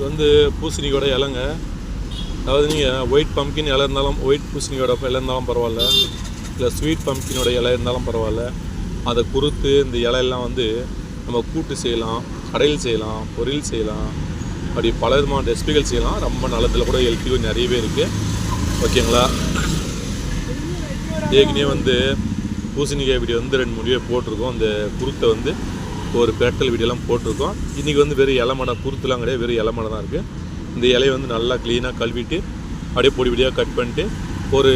இது வந்து பூசணிக்கோட இலைங்க. அதாவது நீங்கள் ஒயிட் பம்கின் இலை இருந்தாலும் ஒயிட் பூசணியோட இலை இருந்தாலும் பரவாயில்ல. இல்லை ஸ்வீட் பம்கினோட இலை இருந்தாலும் பரவாயில்ல. அதை குறுத்து இந்த இலையெல்லாம் வந்து நம்ம கூட்டு செய்யலாம் கடையில் செய்யலாம் பொரியல் செய்யலாம். அப்படி பல விதமான ரெசிபிகள் செய்யலாம். ரொம்ப நல்லதில் கூட ஹெல்த்தியும் நிறையவே இருக்குது ஓகேங்களா? ஏற்கனவே வந்து பூசணிக்காய் வீடியோ வந்து ரெண்டு முடிவே போட்டிருக்கோம். அந்த குருத்தை வந்து ஒரு பெரட்டல் வீடியோலாம் போட்டிருக்கோம். இன்றைக்கி வந்து வெறும் இலை மடம் குருத்துலாம் கிடையாது வெறும் இலை மடம் தான் இருக்குது இந்த இலையை வந்து நல்லா க்ளீனாக கழுவிட்டு அப்படியே பொடி பொடியாக கட் பண்ணிட்டு ஒரு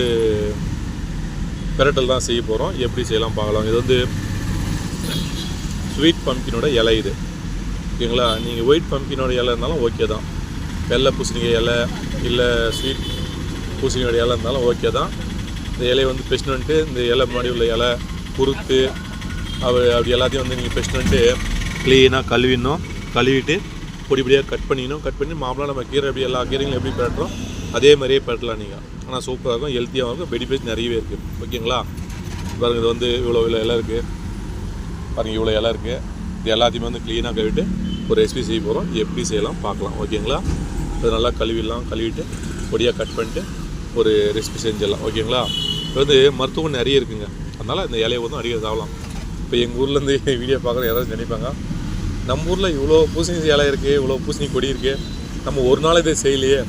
பெரட்டல் தான் செய்ய போகிறோம் எப்படி செய்யலாம் பார்க்கலாம். இது வந்து ஸ்வீட் பம்கினோட இலை இது. ஓகேங்களா? நீங்கள் ஒயிட் பம்கினோட இலை இருந்தாலும் ஓகே தான். வெள்ளை பூசணிக்காய் இலை இல்லை ஸ்வீட் பூசணியோட இலை இருந்தாலும் ஓகே தான். இந்த இலையை வந்து பெஸ்ட் வந்துட்டு இந்த இலை முன்னாடி உள்ள இலை குருத்து அப்படி அப்படி எல்லாத்தையும் வந்து நீங்கள் பெஸ்ட் வந்துட்டு க்ளீனாக கழுவிடணும். கழுவிட்டு பொடி பொடியாக கட் பண்ணிக்கணும் கட் பண்ணி மாம்பழம் நம்ம கீரை எப்படி எல்லா கீரைகளும் எப்படி பெட்டுறோம் அதே மாதிரியே பெட்டலாம் நீங்கள் ஆனால் சூப்பராக இருக்கும் ஹெல்த்தியாகவும் இருக்கும் பெனிஃபிட்ஸ் நிறையவே இருக்குது ஓகேங்களா? பாருங்கள் இது வந்து இவ்வளோ இவ்வளோ இலை இருக்குது பாருங்கள் இவ்வளோ இலை இருக்குது இது எல்லாத்தையுமே வந்து க்ளீனாக கழுவிட்டு ஒரு ரெசிபி செய்ய போகிறோம் எப்படி செய்யலாம் பார்க்கலாம். ஓகேங்களா? அது நல்லா கழுவிடலாம். கழுவிட்டு பொடியாக கட் பண்ணிட்டு ஒரு ரெசிபி செஞ்சிடலாம். ஓகேங்களா? இது வந்து மருத்துவம் நிறைய இருக்குங்க. அதனால் இந்த இலையை வந்து அடிக்கடி சாப்பிடலாம். இப்போ எங்கள் ஊர்லேருந்து வீடியோ பார்க்குற யாராவது நினைப்பாங்க? நம்ம ஊரில் இவ்வளோ பூசணி இலை இருக்குது இவ்வளோ பூசணி கொடி இருக்குது நம்ம ஒரு நாள் இதை செய்யலையே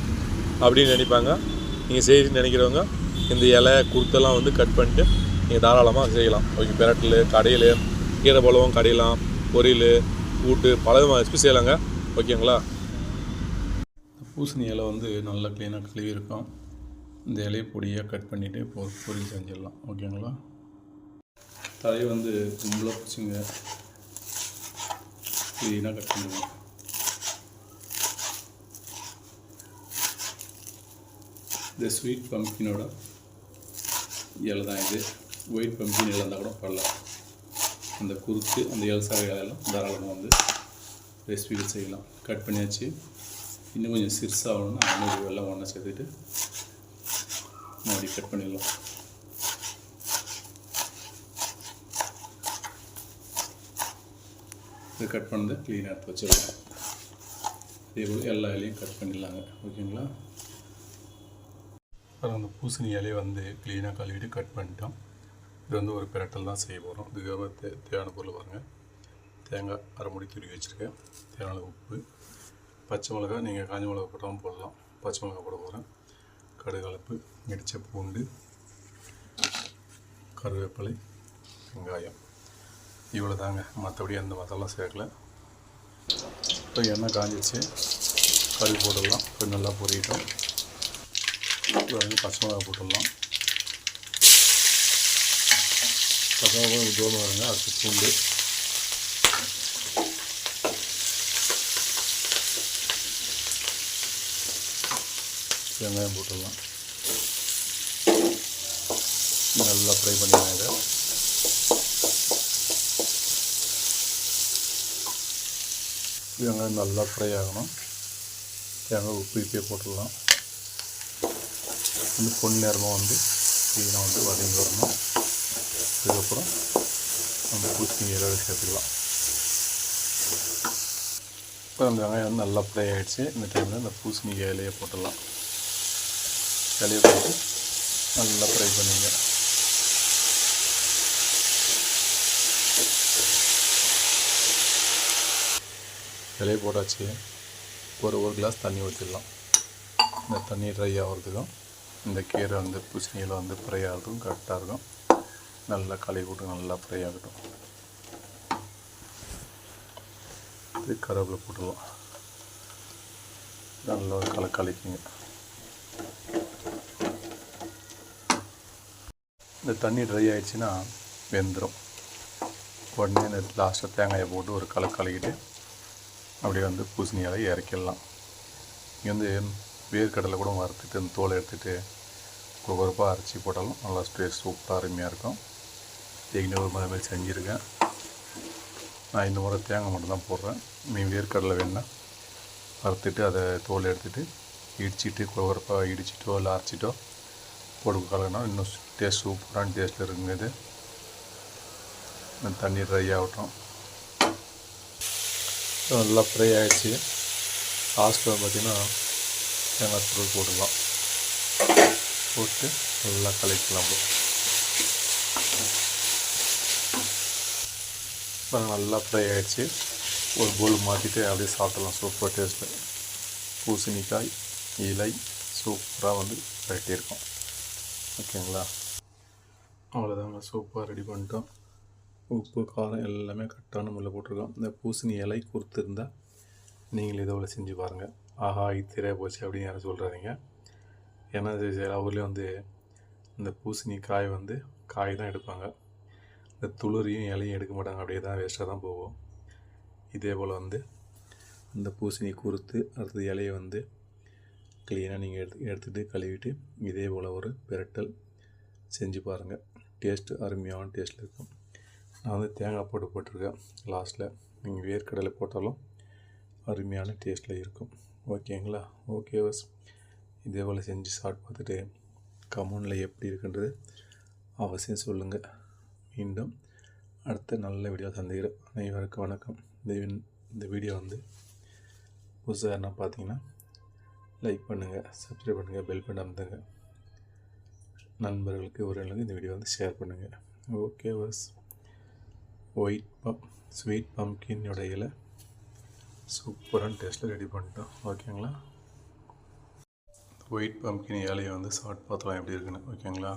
அப்படின்னு நினைப்பாங்க. நீங்கள் செய்யணும்னு நினைக்கிறவங்க இந்த இலை குருத்தெல்லாம் வந்து கட் பண்ணிட்டு நீங்கள் தாராளமாக செய்யலாம். ஓகே பெரட்டல் கடையில் கீரை பழம் கடையலாம் பொரியல் கூட்டு பல விதமாக ரெசிபி செய்யலாங்க. ஓகேங்களா? பூசணி இலை வந்து நல்லா க்ளீனாக கழுவி இருக்கும் இந்த இலையை பொடியாக கட் பண்ணிவிட்டு இப்போ பொரியல் செஞ்சிடலாம். ஓகேங்களா? தலையை வந்து கும்பலாக பிடிச்சிங்க. க்ளீனாக கட் பண்ணுவோம் இந்த ஸ்வீட் பம்கினோட இலை தான் இது. ஒயிட் பம்கின் இலை இருந்தால் கூட பரலாம் அந்த குறுக்கு அந்த இலசாக இலையெல்லாம் தாராளமாக வந்து ரெசிபிகள் செய்யலாம். கட் பண்ணியாச்சு. இன்னும் கொஞ்சம் சிறுசாகணும்னா ஐநூறு வெள்ளம் ஒன்றா சேர்த்துட்டு மறுபடியும் கட் பண்ணிடலாம். இது கட் பண்ணதை க்ளீனாக எடுத்து வச்சிடலாம் இதேபோல் எல்லா இலையும் கட் பண்ணிடலாங்க. ஓகேங்களா? அப்புறம் அந்த பூசணி இலையை வந்து க்ளீனாக கழுவிட்டு கட் பண்ணிட்டோம். இது வந்து ஒரு பிரட்டல் தான் செய்ய போகிறோம் இதுக்காக தே தேவையான பொருள் பாருங்கள் தேங்காய் அரை முடி துருவி வச்சுருக்கேன். தேவையான உப்பு பச்சை மிளகா நீங்கள் காஞ்ச மிளகா போட்டாலும் போடலாம். பச்சை மிளகா போட போகிறேன் கடுகலப்பு இடித்த பூண்டு கருவேப்பிலை வெங்காயம். இவ்வளோ தாங்க மற்றபடி அந்த மசாலா சேர்க்கல. இப்போ எண்ணெய் காஞ்சிச்சு கறி போட்டுடலாம். இப்போ நல்லா பொரியட்டும். பச்சை மிளகா போட்டுடலாம். பச்சை மிளகா தோணும் வருங்க அடுத்து பூண்டு. வெங்காயம் போட்டுடலாம். நல்லா ஃப்ரை பண்ணிடலாம் இதை. வெங்காயம் நல்லா ஃப்ரை ஆகணும் தேங்காய் உப்பு இப்பே போட்டுடலாம் வந்து பொன் நேரமாக வந்து க்ளீனாக வந்து வதங்கி வரணும் அதுக்கப்புறம் நம்ம பூசணி இலை சேர்த்துக்கலாம் இப்போ அந்த வெங்காயம் வந்து நல்லா ஃப்ரை ஆகிடுச்சு இந்த டைமில் இந்த பூசணி இலையை போட்டுடலாம் இலையை போட்டு நல்லா ஃப்ரை பண்ணிங்க இலையை போட்டாச்சு. ஒரு ஒரு கிளாஸ் தண்ணி ஊற்றிடலாம் இந்த தண்ணி ட்ரை ஆகிறதுக்கும் இந்த கீரை வந்து பூசணியில் வந்து ஃப்ரை ஆகிறதுக்கும் கரெக்டாக இருக்கும். நல்லா களை போட்டு நல்லா ஃப்ரை ஆகட்டும். இது கருவேப்பிலை போட்டுடலாம். நல்லா ஒரு கலை கலக்கிங்க. இந்த தண்ணி ட்ரை ஆயிடுச்சுன்னா வெந்துடும் உடனே இந்த லாஸ்ட்டாக தேங்காயை போட்டு ஒரு கலை கலக்கிட்டு அப்படியே வந்து பூசணி இறக்கிடலாம். இங்கே வந்து வேர்க்கடலை கூட வறுத்துட்டு அந்த தோலை எடுத்துகிட்டு குறுகுறுப்பாக அரைச்சி போட்டாலும் நல்லா டேஸ்ட் சூப்பராக அருமையாக இருக்கும். ஏற்கனவே ஒரு மாதிரி மாதிரி செஞ்சுருக்கேன் நான் இந்த முறை தேங்காய் மட்டும் தான் போடுறேன். நீ வேர்க்கடலை வேணுன்னா வறுத்துட்டு அதை தோல் எடுத்துகிட்டு இடிச்சிட்டு குறப்பாக இடிச்சிட்டோ இல்லை அரைச்சிட்டோ போட்டு கலக்கினா இன்னும் டேஸ்ட் சூப்பரான டேஸ்ட்டில் இருக்குங்க இது. தண்ணி ட்ரை ஆகட்டும். நல்லா ஃப்ரை ஆகிடுச்சு லாஸ்ட்டில் பார்த்தீங்கன்னா தேங்காய் தூள் போட்டுடலாம். போட்டு நல்லா கலக்கலாம் இப்போ நல்லா ஃப்ரை ஆகிடுச்சு ஒரு போல் மாற்றிட்டு அப்படியே சாப்பிடலாம். சூப்பர் டேஸ்ட்டு பூசணிக்காய் இலை சூப்பராக வந்து கட்டி இருக்கும் ஓகேங்களா அவ்வளோதாங்க சூப்பராக ரெடி பண்ணிட்டோம். உப்பு காரம் எல்லாமே கரெக்டான முறையில் போட்டிருக்கோம். இந்த பூசணி இலை கொடுத்துருந்தா நீங்கள் இதோட செஞ்சு பாருங்கள் ஆஹா இது போச்சு அப்படின்னு யாரும் சொல்கிறாதீங்க ஏன்னா இது எல்லா ஊர்லேயும் வந்து இந்த பூசணி காய் வந்து காய் தான் எடுப்பாங்க. இந்த துளிரையும் இலையும் எடுக்க மாட்டாங்க. அப்படியே தான் வேஸ்ட்டாக தான் போகும். இதே போல் வந்து இந்த பூசணி குறுத்து அடுத்தது இலையை வந்து க்ளீனாக நீங்கள் எடுத்து எடுத்துகிட்டு கழுவிட்டு இதே போல் ஒரு பிரட்டல் செஞ்சு பாருங்கள் டேஸ்ட்டு அருமையான டேஸ்ட்டில் இருக்கும். நான் வந்து தேங்காய் போட்டு போட்டிருக்கேன். லாஸ்ட்டில் நீங்கள் வேர்க்கடலை போட்டாலும் அருமையான டேஸ்ட்டில் இருக்கும். ஓகேங்களா ஓகே பஸ் இதே போல் செஞ்சு சாப்பிட்டு பார்த்துட்டு கமெண்டில் எப்படி இருக்குன்றது அவசியம் சொல்லுங்கள் மீண்டும் அடுத்த நல்ல வீடியோ சந்திக்கிறேன். அனைவருக்கும் வணக்கம். இந்த இந்த வீடியோ வந்து புதுசாக என்ன பார்த்தீங்கன்னா லைக் பண்ணுங்கள் சப்ஸ்கிரைப் பண்ணுங்கள் பெல் பண்ணி அமுத்துங்க. நண்பர்களுக்கு உறவினர்களுக்கு இந்த வீடியோ வந்து ஷேர் பண்ணுங்கள் ஓகே பஸ் ஒயிட் பம் ஸ்வீட் பம்கினோட இலை. சூப்பரான டேஸ்ட்டில் ரெடி பண்ணிட்டோம். ஓகேங்களா ஒயிட் பம்கின் இலையை வந்து சாப்பிட்டு பார்த்துலாம் எப்படி இருக்குன்னு ஓகேங்களா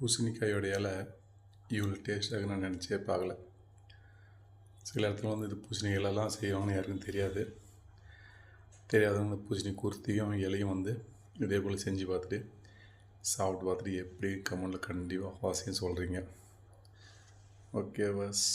பூசணிக்காயோட இலை இவ்வளோ டேஸ்ட்டாக நான் நினச்சே பார்க்கல. சில இடத்துல வந்து இது பூசணி இலைலாம் செய்வாங்கன்னு யாருக்கும் தெரியாது. தெரியாதவங்க பூசணி குர்த்தியும் இலையும் வந்து இதே போல் செஞ்சு பார்த்துட்டு சாப்பிட்டு பார்த்துட்டு எப்படி கமெண்டில் கண்டிப்பாக வாசியம் சொல்கிறீங்க ஓகே பஸ்